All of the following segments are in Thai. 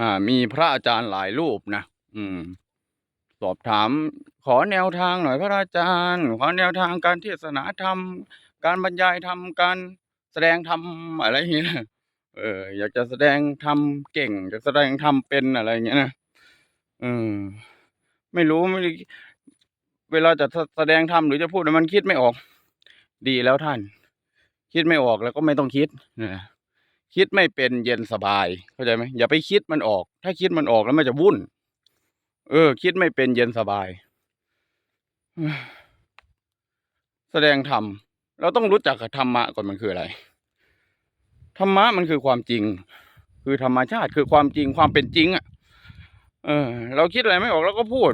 อ่า มีพระอาจารย์หลายรูปนะอืม สอบถาม ขอแนวทางหน่อยพระอาจารย์ ขอแนวทางการเทศนาธรรม การบรรยายธรรมการแสดงธรรมอะไรอย่างเงี้ยเออ อยากจะแสดงธรรมเก่งอยากแสดงธรรมเป็นอะไรอย่างเงี้ยนะเออไม่รู้ไม่เวลาจะแสดงธรรมหรือจะพูดมันคิดไม่ออก ดีแล้วท่าน คิดไม่ออกแล้วก็ไม่ต้องคิดนะ คิดไม่เป็นเย็นสบาย เข้าใจไหมอย่าไปคิดมันออก ถ้าคิดมันออกแล้วมันจะวุ่น เออ คิดไม่เป็นเย็นสบาย แสดงธรรมเราต้องรู้จักธรรมะก่อนมันคืออะไรธรรมะมันคือความจริง คือธรรมชาติคือความจริงความเป็นจริงอะเออ เราคิดอะไรไม่ออกเราก็พูด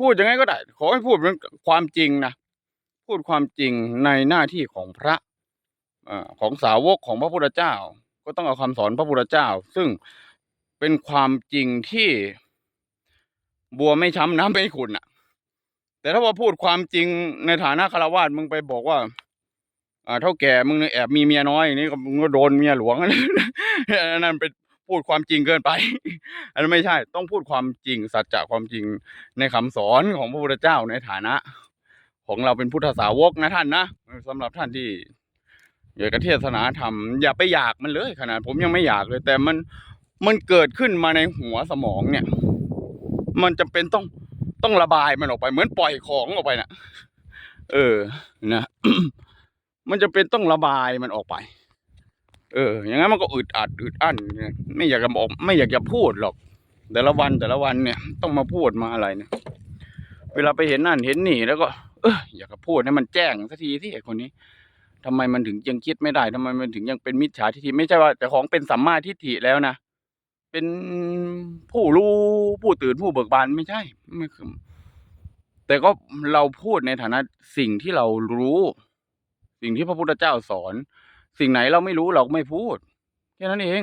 พูดยังไงก็ได้ ขอให้พูดเป็นความจริงนะพูดความจริงในหน้าที่ของพระอ่าของสาวกของพระพุทธเจ้า ก็ต้องเอาคำสอนพระพุทธเจ้า ซึ่งเป็นความจริงที่บัวไม่ช้ำน้ำไม่ขุ่นน่ะ แต่ถ้าว่าพูดความจริงในฐานะฆราวาสมึงไปบอกว่า อ่า เท่าแก่มึงแอบมีเมียน้อยอย่างนี้ก็มึงก็โดนเมียหลวงอันนั้นเป็นพูดความจริงเกินไป อันนั้นไม่ใช่ ต้องพูดความจริง สัจจะความจริงในคำสอนของพระพุทธเจ้าในฐานะ ของเราเป็นพุทธสาวกนะท่านนะเออสำหรับท่านที่ อยากเทศนาธรรมอย่าไปอยากมันเลยขนาดผมยังไม่อยากเลย แต่มันมันเกิดขึ้นมาในหัวสมองเนี่ย มันจำเป็นต้องต้องระบายมันออกไป เหมือนปล่อยของออกไปน่ะ เออนะมันจำเป็นต้องระบายมันออกไป เออ อย่างงั้นมันก็อึดอัดอึดอั้นไม่อยากจะบอกไม่อยากจะพูดหรอก แต่ละวันแต่ละวันเนี่ย ต้องมาพูดมาอะไรเนี่ย เวลาไปเห็นนั่นเห็นนี่แล้วก็ เอออยากจะพูดให้มันแจ้งสักทีที่ไอ้คนนี้ ทำไมมันถึงยังคิดไม่ได้ทำไมมันถึงยังเป็นมิจฉาทิฏฐิไม่ใช่ว่าแต่ของเป็นสัมมาทิฏฐิแล้วนะเป็นผู้รู้ผู้ตื่นผู้เบิกบานไม่ใช่ไม่คือแต่ก็เราพูดในฐานะสิ่งที่เรารู้ สิ่งที่พระพุทธเจ้าสอน สิ่งไหนเราไม่รู้เราไม่พูดแค่นั้นเอง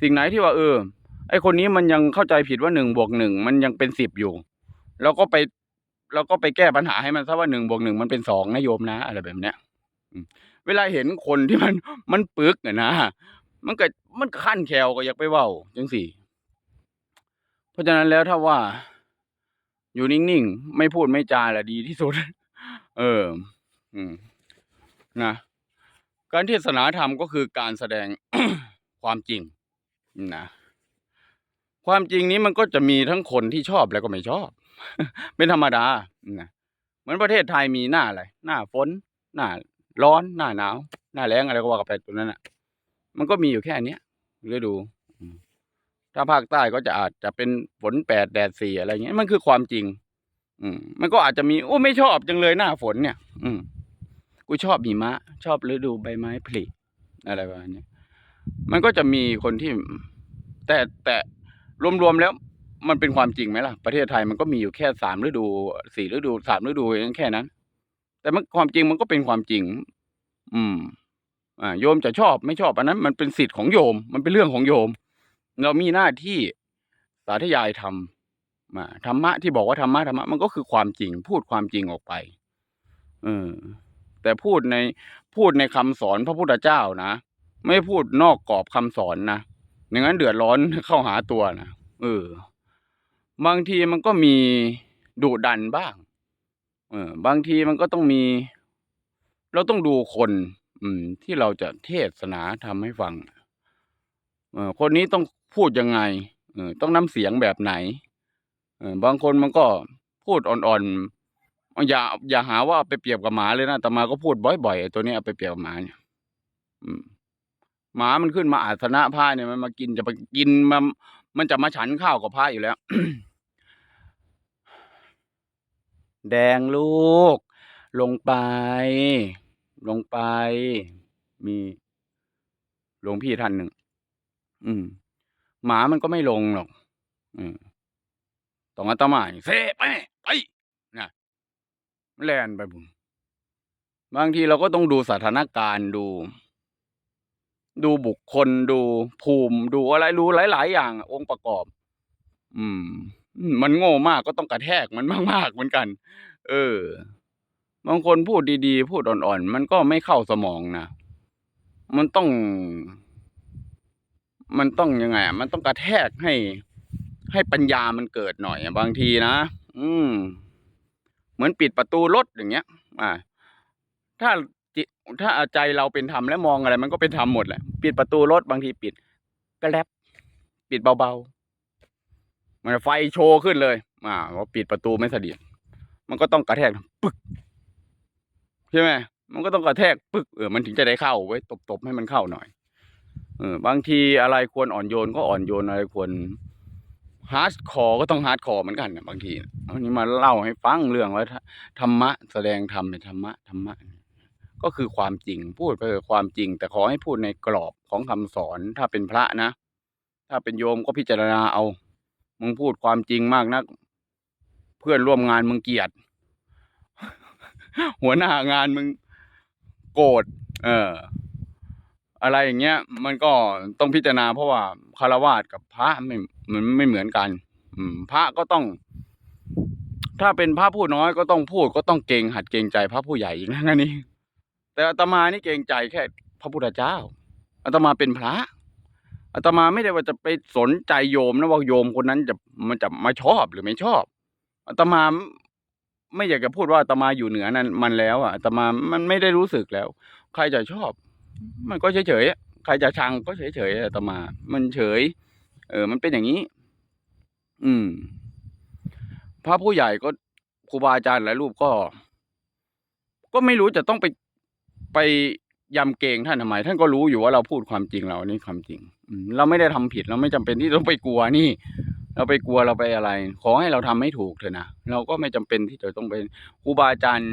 สิ่งไหนที่ว่าเออไอคนนี้มันยังเข้าใจผิดว่าหนึ่งบวกหนึ่งมันยังเป็นสิบอยู่เราก็ไปเราก็ไปแก้ปัญหาให้มันซะว่าหนึ่งบวกหนึ่งมันเป็นสองนะโยมนะ อะไรแบบเนี้ย เวลาเห็นคนที่มันมันปึกอะนะมันก็มันขั้นแคลก็อยากไปเว้าจังสี่เพราะฉะนั้นแล้วถ้าว่า อยู่นิ่งๆ ไม่พูดไม่จาแหละดีที่สุด เออ อืมนะการเทศนาธรรมก็คือการแสดงความจริงนะความจริงนี้มันก็จะมีทั้งคนที่ชอบและก็ไม่ชอบ เป็นธรรมดานะเหมือนประเทศไทยมีหน้าอะไร หน้าฝน หน้า ร้อนหน้าหนาว หน้าแล้งอะไรก็ว่ากันไปตัวนั้นน่ะ มันก็มีอยู่แค่เนี้ยฤดูถ้าภาคใต้ก็จะอาจจะเป็นฝนแปดแดดสี่อะไรเงี้ยมันคือความจริง อืมมันก็อาจจะมีโอ้ไม่ชอบจังเลยหน้าฝนเนี่ย อืมกูชอบหิมะ ชอบฤดูใบไม้ผลิอะไรประมาณนี้มันก็จะมีคนที่ แต่แต่รวมๆแล้ว มันเป็นความจริงไหมล่ะ ประเทศไทยมันก็มีอยู่แค่สามฤดูสี่ฤดูสามฤดูเองแค่นั้น แต่มันความจริงมันก็เป็นความจริง อืม อ่า โยมจะชอบไม่ชอบอันนั้น มันเป็นสิทธิ์ของโยม มันเป็นเรื่องของโยม เรามีหน้าที่สาธยายธรรมาธรรมะที่บอกว่าธรรมะธรรมะมันก็คือความจริง พูดความจริงออกไป เออ แต่พูดในพูดในคำสอนพระพุทธเจ้านะไม่พูดนอกกรอบคำสอนนะอย่างนั้นเดือดร้อนเข้าหาตัวนะเออ บางทีมันก็มีดุดันบ้าง เออบางทีมันก็ต้องมี เราต้องดูคน อืม ที่เราจะเทศนาทำให้ฟัง เออคนนี้ต้องพูดยังไง เออ ต้องน้ำเสียงแบบไหน เออบางคนมันก็พูดอ่อนๆอย่า อย่าหาว่าเอาไปเปรียบกับหมาเลยนะอาตมาก็พูดบ่อยๆตัวนี้เอาไปเปรียบกับหมาเนี่ยอืมหมามันขึ้นมาอาสนะพระเนี่ยมันมากินจะไปกินมันมันจะมาฉันข้าวกับพระอยู่แล้ว แดงลูก ลงไป ลงไป มีหลวงพี่ท่านหนึ่ง อืม หมามันก็ไม่ลงหรอก อืมต้องอาตมาเซไปไปนะแล่นไปบุญบางทีเราก็ต้องดูสถานการณ์ดู ดูบุคคลดูภูมิ ดูอะไรรู้หลาย ๆ อย่าง องค์ประกอบ อืม มันโง่มากก็ต้องกระแทกมันมากๆเหมือนกัน เออ บางคนพูดดีๆ พูดอ่อนๆ มันก็ไม่เข้าสมองนะ มันต้อง มันต้องยังไง มันต้องกระแทกให้ ให้ปัญญามันเกิดหน่อยบางทีนะ อืม เหมือนปิดประตูรถอย่างเงี้ย อ่า ถ้าจิถ้าใจเราเป็นธรรมและมองอะไร มันก็เป็นธรรมหมดแหละ ปิดประตูรถบางทีปิดกระแลบปิดเบาๆ มันไฟโชว์ขึ้นเลย อ่าว่าปิดประตูไม่สนิทมันก็ต้องกระแทกปึ๊กใช่ไหมมันก็ต้องกระแทกปึ๊กเออมันถึงจะได้เข้าไว้ตบๆให้มันเข้าหน่อยเออบางทีอะไรควรอ่อนโยนก็อ่อนโยนอะไรควรฮาร์ดคอร์ก็ต้องฮาร์ดคอร์เหมือนกันนะบางทีวันนี้มาเล่าให้ฟังเรื่องว่าธรรมะ แสดงธรรมในธรรมะธรรมะ ก็คือความจริงพูดไปคือความจริง แต่ขอให้พูดในกรอบของคำสอนถ้าเป็นพระนะ ถ้าเป็นโยมก็พิจารณาเอา มึงพูดความจริงมากนัก เพื่อนร่วมงานมึงเกลียด หัวหน้างานมึงโกรธเออ อะไรอย่างเงี้ย มันก็ต้องพิจารณาเพราะว่าคารวาสกับพระไม่มันไม่เหมือนกัน อืม พระก็ต้อง ถ้าเป็นพระผู้น้อยก็ต้องพูดก็ต้องเกรงหัดเกรงใจพระผู้ใหญ่อีกนะนี่แต่อาตมานี่เกรงใจแค่ พระพุทธเจ้าอาตมาเป็นพระ อาตมาไม่ได้ว่าจะไปสนใจโยมนะว่าโยมคนนั้นจะมันจะมาชอบหรือไม่ชอบอาตมาไม่อยากจะพูดว่าอาตมาอยู่เหนือนั้นมันแล้วอะอาตมามันไม่ได้รู้สึกแล้ว ใครจะชอบ มันก็เฉยเฉยๆอะใครจะชังก็เฉยเฉยๆอาตมา มันเฉย เออ มันเป็นอย่างนี้ อืม พระผู้ใหญ่ก็ครูบาอาจารย์หลายรูปก็ ก็ไม่รู้จะต้องไปไป ยำเกรงท่านทำไม ท่านก็รู้อยู่ว่าเราพูดความจริงเรานี่ความจริงอืเราไม่ได้ทำผิดเราไม่จำเป็นที่ต้องไปกลัวนี่ เราไปกลัวเราไปอะไร ขอให้เราทำให้ถูกเถอะนะเราก็ไม่จำเป็นที่จะต้องเป็นครูบาอาจารย์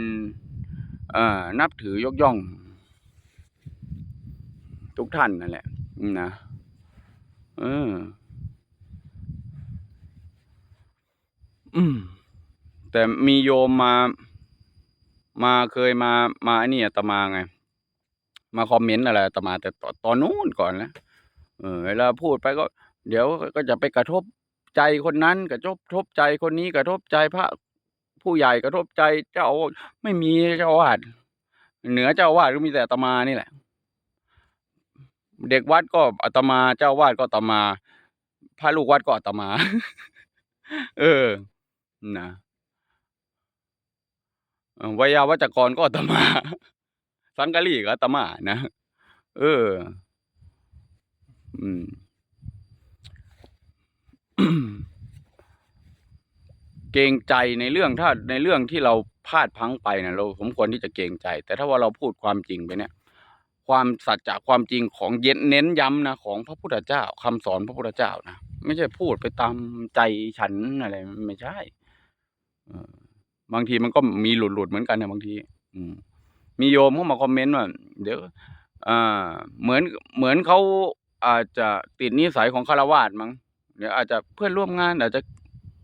เอ่อนับถือยกย่อง ทุกท่านนั่นแหละนะเอออืมแต่มีโยมมา มาเคยมามาอ้นี่อาตมาไง มาคอมเมนต์อะไรอาตมาแต่ตอนตอนนู้นก่อนนะเออเวลาพูดไปก็ เดี๋ยวก็จะไปกระทบใจคนนั้น กระทบทบใจคนนี้กระทบใจพระผู้ใหญ่กระทบใจเจ้าไม่มีเจ้าวาดเหนือเจ้าวาดก็มีแต่อาตมานี่แหละ เด็กวัดก็อาตมาเจ้าวาดก็อาตมาพระลูกวัดก็อาตมา เออนะวัยาวัจกรก็อาตมา สังกะรีก็อาตมานะเออ อืมเกรงใจในเรื่องถ้าในเรื่องที่เราพลาดพังไปนะเราสมควรที่จะเกรงใจ แต่ถ้าว่าเราพูดความจริงไปเนี่ย ความสัจจะความจริงของเย็นเน้นย้ำนะของพระพุทธเจ้าคำสอนพระพุทธเจ้านะไม่ใช่พูดไปตามใจฉันอะไรไม่ใช่เออบางทีมันก็มีหลุดหลุดๆเหมือนกันนะบางที อืม มีโยมเข้ามาคอมเมนต์ว่าเดี๋ยวอ่าเหมือนเหมือนเขาอาจจะติดนิสัยของคารวาสมั้งเดี๋ยวอาจจะเพื่อนร่วมงาน อาจจะ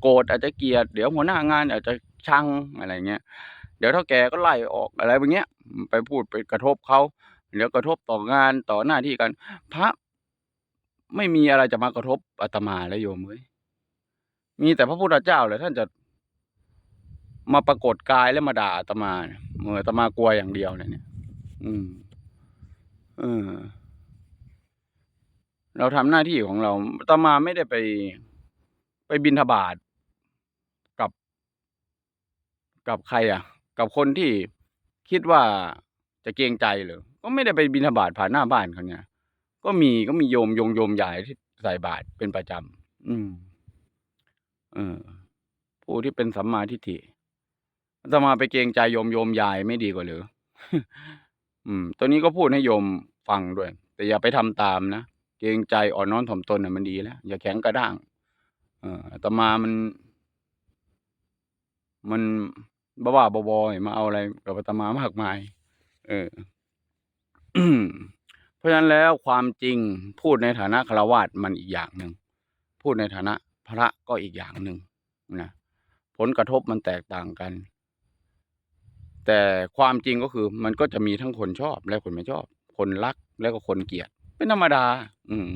โกรธอาจจะเกลียดเดี๋ยวหัวหน้างาน อาจจะชังอะไรเงี้ยเดี๋ยวเท่าแก่ก็ไล่ออกอะไรแบบเนี้ย ไปพูดไปกระทบเขาเดี๋ยวกระทบต่องานต่อหน้าที่กัน พระไม่มีอะไรจะมากระทบอาตมาและโยมเว้ยมีแต่พระพุทธเจ้าแหละท่านจะ มาปรากฏกายแล้วมาด่าอาตมาเมื่ออาตมากลัวอย่างเดียวเนี่ยอืมเออเราทำหน้าที่ของเราอาตมาไม่ได้ไป ไปบินทบาทกับ กับใคร อะ กับคนที่คิดว่าจะเกรงใจหรือก็ไม่ได้ไปบินทบาทผ่านหน้าบ้านเขาเนี่ยก็มีก็มีโยมโยมโยมใหญ่ที่ใส่บาตรเป็นประจำอืม เออผู้ที่เป็นสัมมาทิฏฐิ อามาไปเกรงใจโยมโยมยายไม่ดีกว่าหรือ อืม ตัวนี้ก็พูดให้โยมฟังด้วย แต่อย่าไปทำตามนะ เกรงใจอ่อนน้อมถ่อมตนน่ะมันดีแล้ว อย่าแข็งกระด้าง เอออาตมามัน มันบ้าๆบอๆมาเอาอะไรกับตมามากมาย เออเพราะฉะนั้นแล้วความจริงพูดในฐานะฆราวาสมันอีกอย่างหนึ่งพูดในฐานะพระก็อีกอย่างหนึ่งนะผลกระทบมันแตกต่างกัน แต่ความจริงก็คือมันก็จะมีทั้งคนชอบและคนไม่ชอบ คนรักและก็คนเกลียด เป็นธรรมดา อืม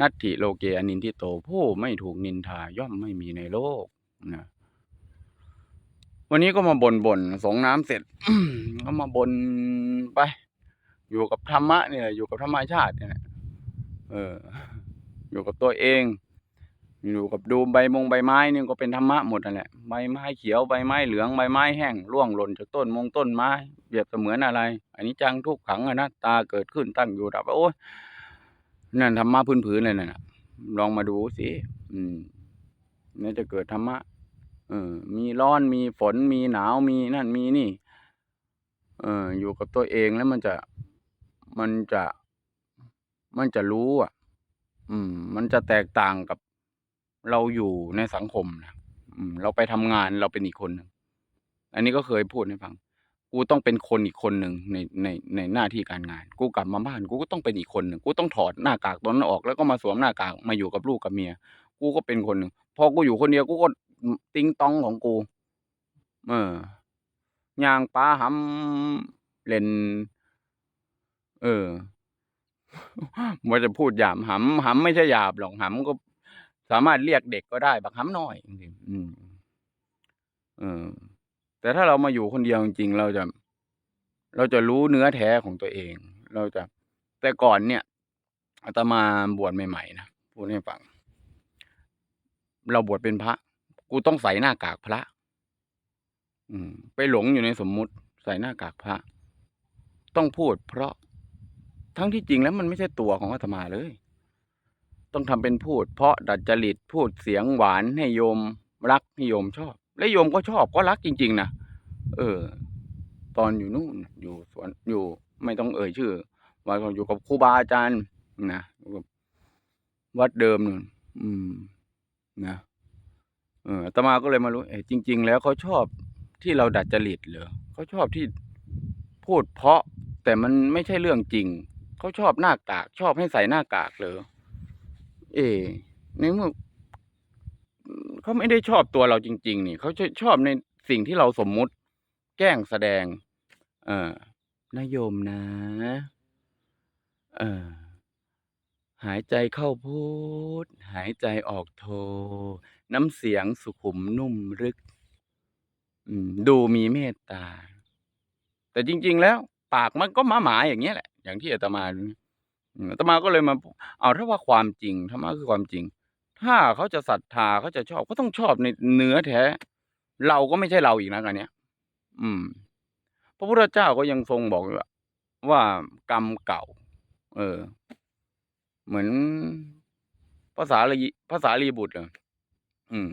นัตถิโลเกอนินทิโตผู้ไม่ถูกนินทาย่อมไม่มีในโลกนะวันนี้ก็มาบน่บนๆสงน้ำเสร็จก็มาบ่นไป อยู่กับธรรมะเนี่ยอยู่กับธรรมชาติเนี่ยแหละเออ อยู่กับตัวเอง อยู่กับดูใบมงใบไม้นี่ก็เป็นธรรมะหมดนั่นแหละใบไม้เขียวใบไม้เหลืองใบไม้แห้งร่วงหล่นจากต้นมงต้นไม้เปรียบเสมือนอะไร อันนี้จังทุกขังอนัตตาเกิดขึ้นตั้งอยู่ดับโอ้ยนั่นธรรมะพื้นๆเลยน่ะลองมาดูสิอืมนี่จะเกิดธรรมะเออ มีร้อนมีฝนมีหนาวมีนั่นมีนี่ เออ อยู่กับตัวเองแล้วมันจะมันจะ มันจะรู้อะ อืม มันจะแตกต่างกับ เราอยู่ในสังคมนะอืมเราไปทำงานเราเป็นอีกคนหนึ่งอันนี้ก็เคยพูดให้ฟัง กูต้องเป็นคนอีกคนหนึ่งในในในหน้าที่การงาน กูกลับมาบ้าน กูก็ต้องเป็นอีกคนหนึ่งกูต้องถอดหน้ากากตัวนั้นออก แล้วก็มาสวมหน้ากากมาอยู่กับลูกกับเมีย กูก็เป็นคนหนึ่งพอกูอยู่คนเดียวกูก็ติงตองของกู เออย่างปลาหำเล่น เออมันจะพูดหยาบหำหำไม่ใช่หยาบหรอกหำก็ สามารถเรียกเด็กก็ได้ บักหำน้อยจริงอืมเออแต่ถ้าเรามาอยู่คนเดียวจริงๆเราจะ เราจะรู้เนื้อแท้ของตัวเอง เราจะ แต่ก่อนเนี่ยอาตมาบวชใหม่ๆนะพูดให้ฟัง เราบวชเป็นพระ กูต้องใส่หน้ากากพระ อืม ไปหลงอยู่ในสมมุติ ใส่หน้ากากพระ ต้องพูดเพราะ ทั้งที่จริงแล้วมันไม่ใช่ตัวของอาตมาเลย ต้องทำเป็นพูด เพราะดัดจริตพูดเสียงหวานให้โยมรักให้โยมชอบ และโยมก็ชอบก็รักจริง ๆนะเออ ตอนอยู่นู่นอยู่สวนอยู่ไม่ต้องเอ่ยชื่อว่าอยู่กับครูบาอาจารย์นะวัดเดิมนู่นอืม นะเออตมาก็เลยมารู้เอ้จริง ๆ แล้วเขาชอบที่เราดัดจริตเหรอเขาชอบที่พูดเพราะ แต่มันไม่ใช่เรื่องจริง เขาชอบหน้ากาก ชอบให้ใส่หน้ากากเหรอ เอ ในเมื่อเขาไม่ได้ชอบตัวเราจริง ๆ นี่เขาชอบในสิ่งที่เราสมมุติ แกล้งแสดง เออนโยมนะ เออ หายใจเข้าพูด หายใจออกโท น้ำเสียงสุขุมนุ่มลึกดูมีเมตตา แต่จริง ๆ แล้ว ปากมันก็หมาอย่างเงี้ยแหละ อย่างที่อาตมาอืมอา ตมาก็เลยมาเอาถ้าว่าความจริงธรรมะคือความจริง ถ้าเขาจะศรัทธาเขาจะชอบก็ต้องชอบในเนื้อแท้ เราก็ไม่ใช่เราอีกนะอันเนี้ย อืม พระพุทธเจ้าก็ยังทรงบอกว่าว่ากรรมเก่า เออ เหมือนภาษาลีภาษาลีบุตรอะอืม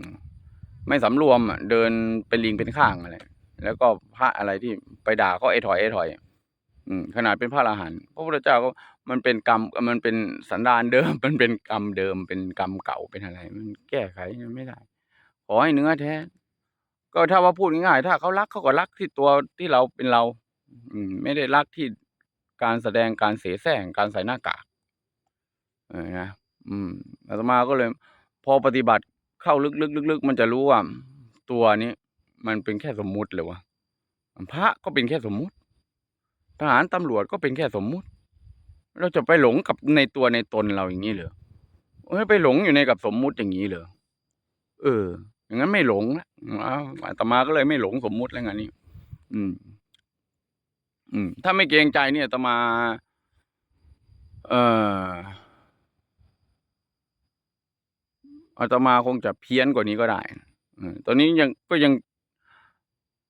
ไม่สำรวมอะเดินเป็นลิงเป็นข้างอะไรแล้วก็พระอะไรที่ไปด่าเขาไอ้ถอยไอ้ถอย อืมขนาดเป็นพระอรหันต์พระพุทธเจ้าก็มันเป็นกรรมมันเป็นสันดานเดิม มันเป็นกรรมเดิม เป็นกรรมเก่าเป็นอะไร มันแก้ไขไม่ได้ ขอให้เนื้อแท้ ก็ถ้าว่าพูดง่ายๆถ้าเขารักเขาก็รักที่ตัวที่เราเป็นเรา อืม ไม่ได้รักที่การแสดงการเสแสร้งการใส่หน้ากากเออนะอืมอาตมาก็เลย พอปฏิบัติเข้าลึกๆๆมันจะรู้ว่าตัวนี้มันเป็นแค่สมมุติเลยวะพระก็เป็นแค่สมมุติ หารตำรวจก็เป็นแค่สมมุติ เราจะไปหลงกับในตัวในตนเราอย่างนี้เหรอเอ้ยไปหลงอยู่ในกับสมมุติอย่างนี้เหรอเออ อย่างนั้นไม่หลงละอ้าวอาตมาก็เลยไม่หลงสมมุติแล้วงานนี้ อืม อืม ถ้าไม่เกรงใจเนี่ยอาตมา เอ่ออาตมาคงจะเพี้ยนกว่านี้ก็ได้ตอนนี้ยังก็ยัง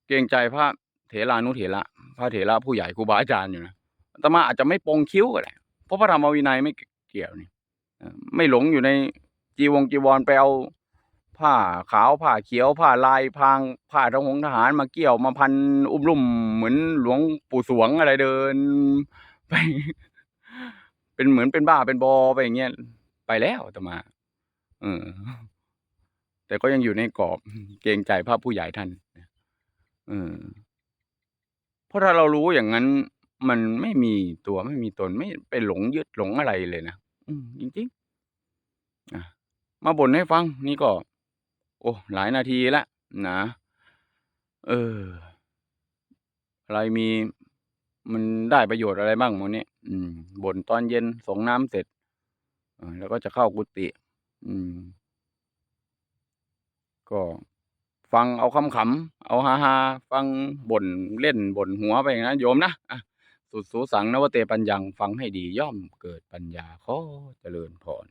เกรงใจพระเถรานุเถระ พระเถระผู้ใหญ่ครูบาอาจารย์อยู่นะอาตมาอาจจะไม่ปรงคิ้วก็ได้เพราะพระธรรมวินัยไม่เกี่ยวนี่ไม่หลงอยู่ในจีวงจีวรไปเอาผ้าขาวผ้าเขียวผ้าลายพางผ้าทหงทหารมาเกี่ยวมาพันอุ้มลุ่มเหมือนหลวงปู่สวงอะไรเดินไปเป็นเหมือนเป็นบ้าเป็นบอไปอย่างเงี้ยไปแล้วอาตมา เออ แต่ก็ยังอยู่ในกรอบเกรงใจพระผู้ใหญ่ท่านเออ ราะถ้าเรารู้อย่างนั้น มันไม่มีตัวไม่มีตนไม่ไปหลงยึดหลงอะไรเลยนะอืมจริงๆะมาบ่นให้ฟัง นี่ก็ โอ้หลายนาทีล้วนะเออ อะไรมีมันได้ประโยชน์อะไรบ้างวันนี้อืมบ่นตอนเย็นส่งน้ำเสร็จแล้วก็จะเข้ากุฏิอืม ก็ ฟังเอาคำขำเอาฮาฮาฟังบ่นเล่นบ่นหัวไปนะโยมนะอะสุดสูสังนวเตปัญญังฟังให้ดีย่อมเกิดปัญญาขอเจริญพร